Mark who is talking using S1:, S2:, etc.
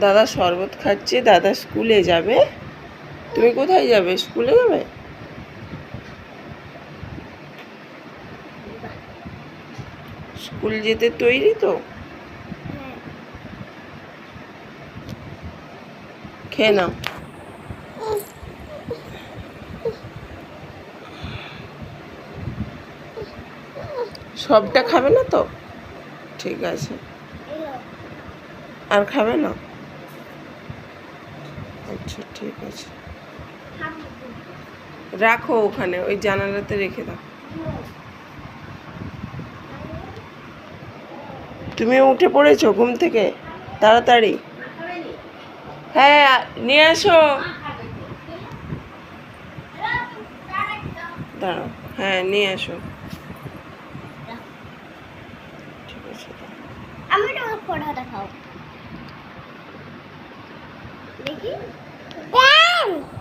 S1: দাদা শরবত খাচ্ছে, দাদা স্কুলে যাবে। তুমি কোথায় যাবে? স্কুলে যাবে? স্কুল যেতে তৈরি তো? খেয়ে নাও। সবটা খাবে না তো? ঠিক আছে। আর খাবে না? আচ্ছা ঠিক আছে। রাখো ওখানে, ওই জানালাতে রেখে দাও। তুমি উঠে পড়েছো ঘুম থেকে? তাড়াতাড়ি। হ্যাঁ নিয়ে আসো। দাঁড়াও হ্যাঁ নিয়ে আসো। ঠিক আছে
S2: আমি দেখাও Mickey? Ben!